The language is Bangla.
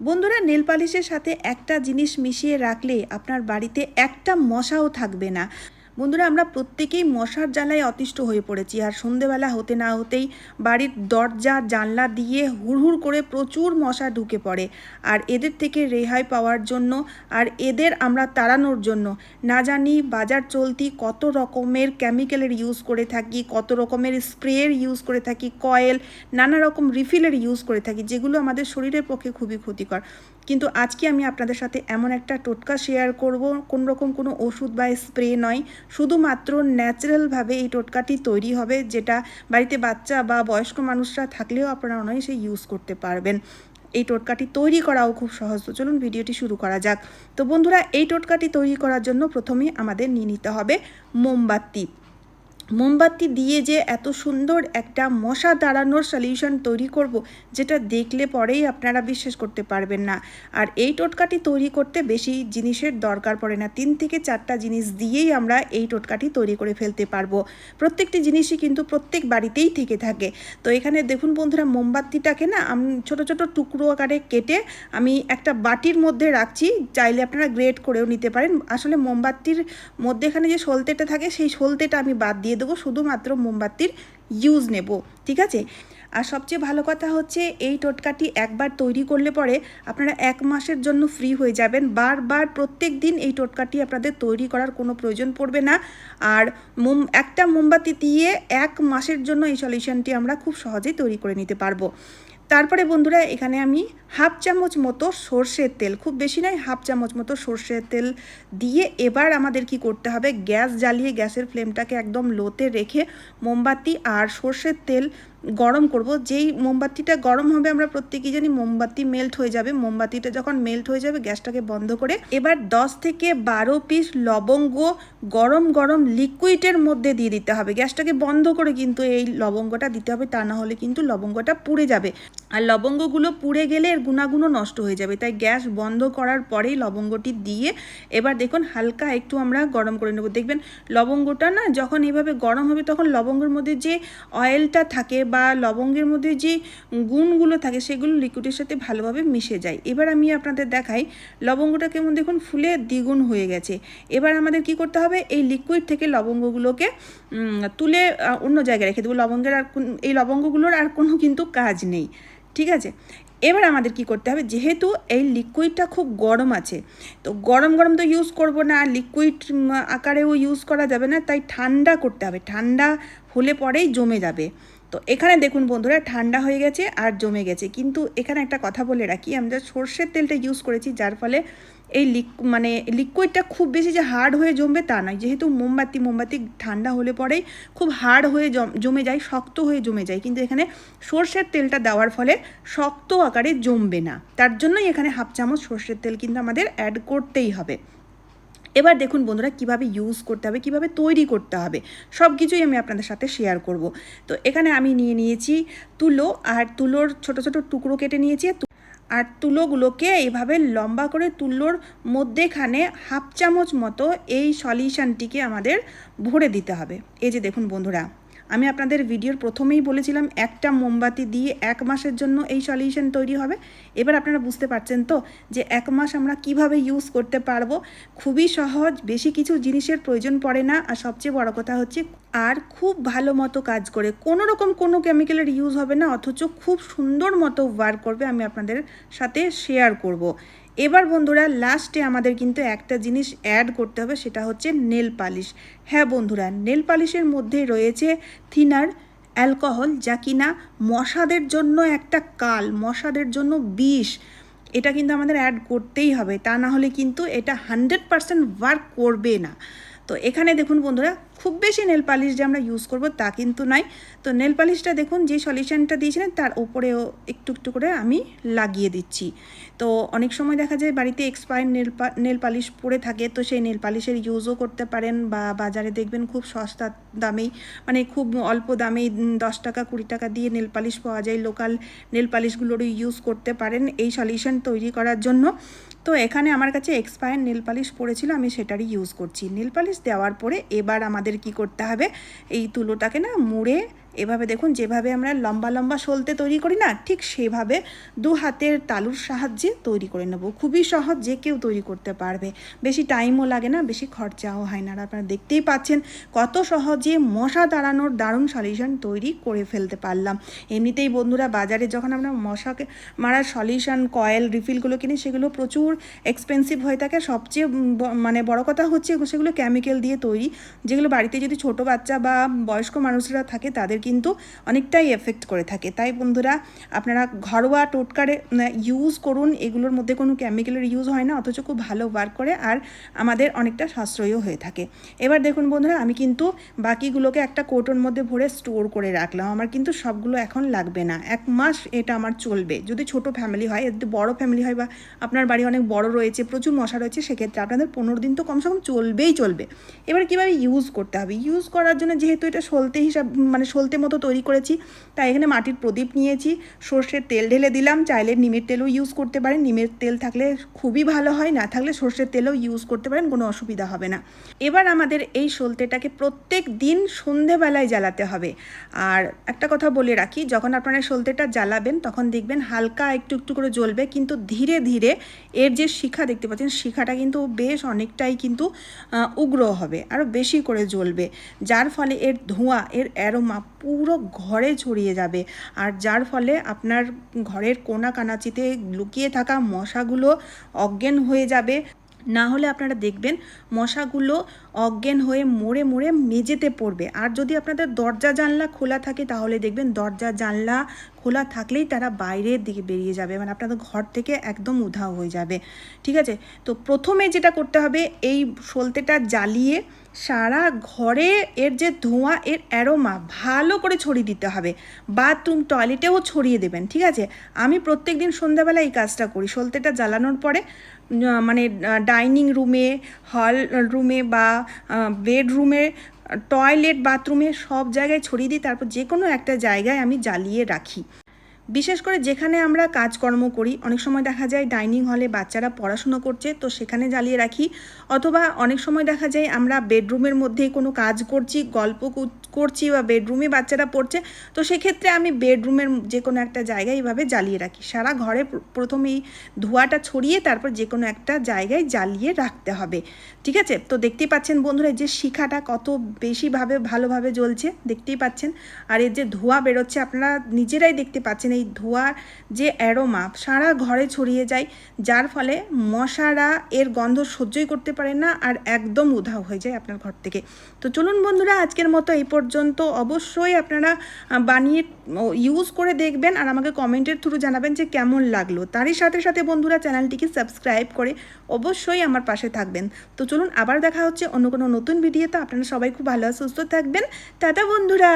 বন্ধুরা নেল পালিশের সাথে একটা জিনিস মিশিয়ে রাখলে আপনার বাড়িতে একটা মশাও থাকবে না। বন্ধুরা, আমরা প্রত্যেকেই মশার জ্বালায় অতিষ্ঠ হয়ে পড়েছি। আর সন্ধেবেলা হতে না হতেই বাড়ির দরজা, জানলা দিয়ে হুড়হুড় করে প্রচুর মশা ঢুকে পড়ে। আর এদের থেকে রেহাই পাওয়ার জন্য, আর এদের আমরা তাড়ানোর জন্য, না জানি বাজার চলতি কত রকমের কেমিক্যালের ইউজ করে থাকি, কত রকমের স্প্রের ইউজ করে থাকি কয়েল নানা রকম রিফিলের ইউজ করে থাকি, যেগুলো আমাদের শরীরের পক্ষে খুবই ক্ষতিকর। কিন্তু আজকে আমি আপনাদের সাথে এমন একটা টোটকা শেয়ার করব কোন রকম কোনো ওষুধ বা স্প্রে নয় শুধুমাত্র ন্যাচারালভাবে এই টোটকাটি তৈরি হবে, যেটা বাড়িতে বাচ্চা বা বয়স্ক মানুষরা থাকলেও আপনারা অনায়াসে ইউজ করতে পারবেন। এই টোটকাটি তৈরি করাও খুব সহজ। তো চলুন ভিডিওটি শুরু করা যাক। তো বন্ধুরা, এই টোটকাটি তৈরি করার জন্য প্রথমে আমাদের নিয়ে নিতে হবে মোমবাতি। মোমবাতি দিয়ে যে এত সুন্দর একটা মশা দাঁড়ানোর সলিউশন তৈরি করব, যেটা দেখলে পরেই আপনারা বিশ্বাস করতে পারবেন না। আর এই টোটকাটি তৈরি করতে বেশি জিনিসের দরকার পড়ে না। তিন থেকে চারটা জিনিস দিয়েই আমরা এই টোটকাটি তৈরি করে ফেলতে পারব। প্রত্যেকটি জিনিসই কিন্তু প্রত্যেক বাড়িতেই থেকে থাকে। তো এখানে দেখুন বন্ধুরা, মোমবাতিটাকে না আমি, ছোটো ছোটো টুকরো আকারে কেটে আমি একটা বাটির মধ্যে রাখছি। চাইলে আপনারা গ্রেড করেও নিতে পারেন। আসলে মোমবাতির মধ্যে এখানে যে সলতেটা থাকে, সেই সলতেটা আমি বাদ দিয়ে দেবো, শুধুমাত্র মোমবাতির ইউজ নেব, ঠিক আছে? আর সবচেয়ে ভালো কথা হচ্ছে, এই টোটকাটি একবার তৈরি করলে পরে আপনারা এক মাসের জন্য ফ্রি হয়ে যাবেন। বারবার প্রত্যেক দিন এই টোটকাটি আপনাদের তৈরি করার কোনো প্রয়োজন পড়বে না। আর মোম, একটা মোমবাতি দিয়ে এক মাসের জন্য এই সলিউশনটি আমরা খুব সহজেই তৈরি করে নিতে পারব। তারপরে বন্ধুরা, এখানে আমি হাফ চামচ মতো সর্ষের তেল, খুব বেশি নয়, হাফ চামচ মতো সর্ষের তেল দিয়ে এবার আমাদের কি করতে হবে, গ্যাস জ্বালিয়ে গ্যাসের ফ্লেমটাকে একদম লোতে রেখে মোমবাতি আর সর্ষের তেল গরম করব। যেই মোমবাতিটা গরম হবে, আমরা প্রত্যেকেই জানি মোমবাতি মেল্ট হয়ে যাবে। মোমবাতিটা যখন মেল্ট হয়ে যাবে, গ্যাসটাকে বন্ধ করে এবার দশ থেকে বারো পিস লবঙ্গ গরম গরম লিকুইডের মধ্যে দিয়ে দিতে হবে। গ্যাসটাকে বন্ধ করে কিন্তু এই লবঙ্গটা দিতে হবে, তা না হলে কিন্তু লবঙ্গটা পুড়ে যাবে। আর লবঙ্গগুলো পুড়ে গেলে এর গুণাগুণও নষ্ট হয়ে যাবে। তাই গ্যাস বন্ধ করার পরেই লবঙ্গটি দিয়ে এবার দেখুন হালকা একটু আমরা গরম করে নেব। দেখবেন লবঙ্গটা না যখন এইভাবে গরম হবে, তখন লবঙ্গের মধ্যে যে অয়েলটা থাকে বা লবঙ্গের মধ্যে যে গুণগুলো থাকে সেগুলো লিকুইডের সাথে ভালোভাবে মিশে যায়। এবার আমি আপনাদের দেখাই লবঙ্গটা কেমন দেখুন ফুলে দ্বিগুণ হয়ে গেছে। এবার আমাদের কি করতে হবে? এই লিকুইড থেকে লবঙ্গগুলোকে তুলে অন্য জায়গায় রেখে দেবো। লবঙ্গের আর এই লবঙ্গগুলোর আর কোনো কিন্তু কাজ নেই। ঠিক আছে? এবার আমাদের কি করতে হবে? যেহেতু এই লিকুইডটা খুব গরম আছে, তো গরম গরম তো ইউজ করব না। লিকুইড আকারেও ইউজ করা যাবে না। তাই ঠান্ডা করতে হবে। ঠান্ডা হলে পরেই জমে যাবে। তো এখানে দেখুন বন্ধুরা, ঠান্ডা হয়ে গেছে আর জমে গেছে। কিন্তু এখানে একটা কথা বলে রাখি আমরা সর্ষের তেলটা ইউজ করেছি, যার ফলে এই লিক মানে লিকুইডটা খুব বেশি যে হার্ড হয়ে জমবে তা নয়। যেহেতু মোমবাতি মোমবাতি ঠান্ডা হলে পরেই খুব হার্ড হয়ে জমে যায়, শক্ত হয়ে জমে যায়। কিন্তু এখানে সর্ষের তেলটা দেওয়ার ফলে শক্ত আকারে জমবে না। তার জন্যই এখানে হাফ চামচ সর্ষের তেল কিন্তু আমাদের অ্যাড করতেই হবে। এবার দেখুন বন্ধুরা কীভাবে ইউজ করতে হবে, কীভাবে তৈরি করতে হবে সব কিছুই আমি আপনাদের সাথে শেয়ার করব। তো এখানে আমি নিয়ে নিয়েছি তুলো আর তুলোর ছোট ছোট টুকরো কেটে নিয়েছি আর তুলোগুলোকে এইভাবে লম্বা করে তুলোর মধ্যেখানে হাফ চামচ মতো এই সলিউশানটিকে আমাদের ভরে দিতে হবে। এই যে দেখুন বন্ধুরা। আমি আপনাদের ভিডিওর প্রথমেই বলেছিলাম, একটা মোমবাতি দিয়ে এক মাসের জন্য এই সলিউশন তৈরি হবে। এবার আপনারা বুঝতে পারছেন তো যে এক মাস আমরা কীভাবে ইউজ করতে পারব। খুবই সহজ, বেশি কিছু জিনিসের প্রয়োজন পড়ে না। আর সবচেয়ে বড় কথা হচ্ছে, আর খুব ভালো মতো কাজ করে। কোনো রকম কোনো কেমিক্যালের ইউজ হবে না, অথচ খুব সুন্দর মতো ওয়ার্ক করবে আমি আপনাদের সাথে শেয়ার করব। এবার বন্ধুরা লাস্টে আমাদের কিন্তু একটা জিনিস অ্যাড করতে হবে, সেটা হচ্ছে নেল পালিশ হ্যাঁ বন্ধুরা নেল পালিশের মধ্যে রয়েছে থিনার অ্যালকোহল যা কিনা মশাদের জন্য একটা কাল, মশাদের জন্য বিষ। এটা কিন্তু আমাদের অ্যাড করতেই হবে, তা না হলে কিন্তু এটা হান্ড্রেড পারসেন্ট ওয়ার্ক করবে না। তো এখানে দেখুন বন্ধুরা, খুব বেশি নেল পালিশ যে আমরা ইউজ করব তা কিন্তু নাই। তো নেল পালিশটা দেখুন, যে সলিউশনটা দিয়েছিলেন তার উপরেও একটু একটু করে আমি লাগিয়ে দিচ্ছি। তো অনেক সময় দেখা যায় বাড়িতে এক্সপায়ার নেল নেল পালিশ পড়ে থাকে, তো সেই নেল পালিশের ইউজও করতে পারেন বা বাজারে দেখবেন খুব সস্তা দামেই মানে খুব অল্প দামেই দশ টাকা, কুড়ি টাকা দিয়ে নেল পালিশ পাওয়া যায়। লোকাল নেল পালিশগুলোরও ইউজ করতে পারেন এই সলিউশন তৈরি করার জন্য। তো এখানে আমার কাছে এক্সপায়ার নেল পালিশ পড়েছিল, আমি সেটারই ইউজ করছি। নেল পালিশ দেওয়ার পরে এবার আমাদের কি করতে হবে? এই তুলোটাকে না মুড়ে এভাবে দেখুন, যেভাবে আমরা লম্বা লম্বা সলতে তৈরি করি না, ঠিক সেভাবে দু হাতের তালুর সাহায্যে তৈরি করে নেব। খুবই সহজ, যে কেউ তৈরি করতে পারবে। বেশি টাইমও লাগে না, বেশি খরচাও হয় না। আর আপনারা দেখতেই পাচ্ছেন কত সহজে মশা দাঁড়ানোর দারুণ সলিউশন তৈরি করে ফেলতে পারলাম। এমনিতেই বন্ধুরা, বাজারে যখন আমরা মশাকে মারার সলিউশন, কয়েল, রিফিলগুলো কিনি, সেগুলো প্রচুর এক্সপেন্সিভ হয়ে থাকে। সবচেয়ে মানে বড় কথা হচ্ছে সেগুলো কেমিক্যাল দিয়ে তৈরি। যেগুলো বাড়িতে যদি ছোট বাচ্চা বা বয়স্ক মানুষরা থাকে, তাদের কিন্তু অনেকটাই এফেক্ট করে থাকে। তাই বন্ধুরা, আপনারা ঘরোয়া টোটকারে ইউজ করুন, এগুলোর মধ্যে কোনো কেমিক্যালের ইউজ হয় না, অথচ খুব ভালো ওয়ার্ক করে আর আমাদের অনেকটা সাশ্রয়ও হয়ে থাকে। এবার দেখুন বন্ধুরা, আমি কিন্তু বাকিগুলোকে একটা কোটোর মধ্যে ভরে স্টোর করে রাখলাম। আমার কিন্তু সবগুলো এখন লাগবে না। এক মাস এটা আমার চলবে। যদি ছোট ফ্যামিলি হয়, যদি বড় ফ্যামিলি হয় বা আপনার বাড়ি অনেক বড় রয়েছে, প্রচুর মশা রয়েছে, সেক্ষেত্রে আপনাদের পনেরো দিন তো কমসে কম চলবেই চলবে। এবার কীভাবে ইউজ করতে হবে? ইউজ করার জন্য যেহেতু এটা সলতে হিসাব মানে সলতে মতো তৈরি করেছি। তাই এখানে মাটির প্রদীপ নিয়েছি। সর্ষের তেল ঢেলে দিলাম। চাইলে নিমের তেলও ইউজ করতে পারেন। নিমের তেল থাকলে খুবই ভালো হয়। না থাকলে সর্ষের তেলও ইউজ করতে পারেন। কোনো অসুবিধা হবে না। এবার আমাদের এই সলতেটাকে প্রত্যেক দিন সন্ধেবেলায় জ্বালাতে হবে। আর একটা কথা বলে রাখি, যখন আপনারা সলতেটা জ্বালাবেন, তখন দেখবেন হালকা একটু একটু করে জ্বলবে। কিন্তু ধীরে ধীরে এর যে শিখা দেখতে পাচ্ছেন, শিখাটা কিন্তু বেশ অনেকটাই কিন্তু উগ্র হবে। আরও বেশি করে জ্বলবে। যার ফলে এর ধোঁয়া, এর অ্যারোমা পুরো ঘরে ছড়িয়ে যাবে। আর যার ফলে আপনার ঘরের কোনা কানাচিতে লুকিয়ে থাকা মশাগুলো অজ্ঞান হয়ে যাবে। না হলে আপনারা দেখবেন মশাগুলো অজ্ঞান হয়ে মরে মরে মেঝেতে পড়বে। আর যদি আপনাদের দরজা জানলা খোলা থাকে, তাহলে দেখবেন দরজা জানলা খোলা থাকলেই তারা বাইরের দিকে বেরিয়ে যাবে। মানে আপনাদের ঘর থেকে একদম উধাও হয়ে যাবে। ঠিক আছে? তো প্রথমে যেটা করতে হবে, এই সলতেটা জ্বালিয়ে সারা ঘরে এর যে ধোঁয়া, এর অ্যারোমা, ভালো করে ছড়িয়ে দিতে হবে। বাথরুম, টয়লেটেও ছড়িয়ে দেবেন, ঠিক আছে? আমি প্রত্যেক দিন সন্ধ্যাবেলা এই কাজটা করি। সলতেটা জ্বালানোর পরে মানে ডাইনিং রুমে, হল রুমে বা বেডরুমে, টয়লেট, বাথরুমে সব জায়গায় ছড়িয়ে দিই। তারপর যে কোনো একটা জায়গায় আমি জ্বালিয়ে রাখি। বিশেষ করে যেখানে আমরা কাজকর্ম করি, অনেক সময় দেখা যায় ডাইনিং হলে বাচ্চারা পড়াশুনো করছে, তো সেখানে জ্বালিয়ে রাখি। অথবা অনেক সময় দেখা যায় আমরা বেডরুমের মধ্যেই কোনো কাজ করছি, গল্প কর- করছি বা বেডরুমে বাচ্চারা পড়ছে, তো সেক্ষেত্রে আমি বেডরুমের যে কোনো একটা জায়গায় এইভাবে জ্বালিয়ে রাখি। সারা ঘরে প্র- প্রথমে এই ধোঁয়াটা ছড়িয়ে তারপর যে কোনো একটা জায়গায় জ্বালিয়ে রাখতে হবে। ঠিক আছে? তো দেখতেই পাচ্ছেন বন্ধুরা যে শিখাটা কত বেশিভাবে ভালোভাবে জ্বলছে, দেখতেই পাচ্ছেন। আর এর যে ধোঁয়া বেরোচ্ছে, আপনারা নিজেরাই দেখতে পাচ্ছেন এই ধোঁয়ার যে অ্যারোমা সারা ঘরে ছড়িয়ে যায়, যার ফলে মশারা এর গন্ধ সহ্যই করতে পারে না আর একদম উধাও হয়ে যায় আপনার ঘর থেকে। তো চলুন বন্ধুরা, আজকের মতো এই পর্যন্ত। অবশ্যই আপনারা বানিয়ে ইউজ করে দেখবেন আর আমাকে কমেন্টের থ্রু জানাবেন যে কেমন লাগল। তারই সাথে সাথে বন্ধুরা চ্যানেলটিকে সাবস্ক্রাইব করে অবশ্যই আমার পাশে থাকবেন। তো চলুন, আবার দেখা হচ্ছে অন্য কোনো নতুন ভিডিওতে আপনারা সবাই খুব ভালো সুস্থ থাকবেন। টাটা বন্ধুরা!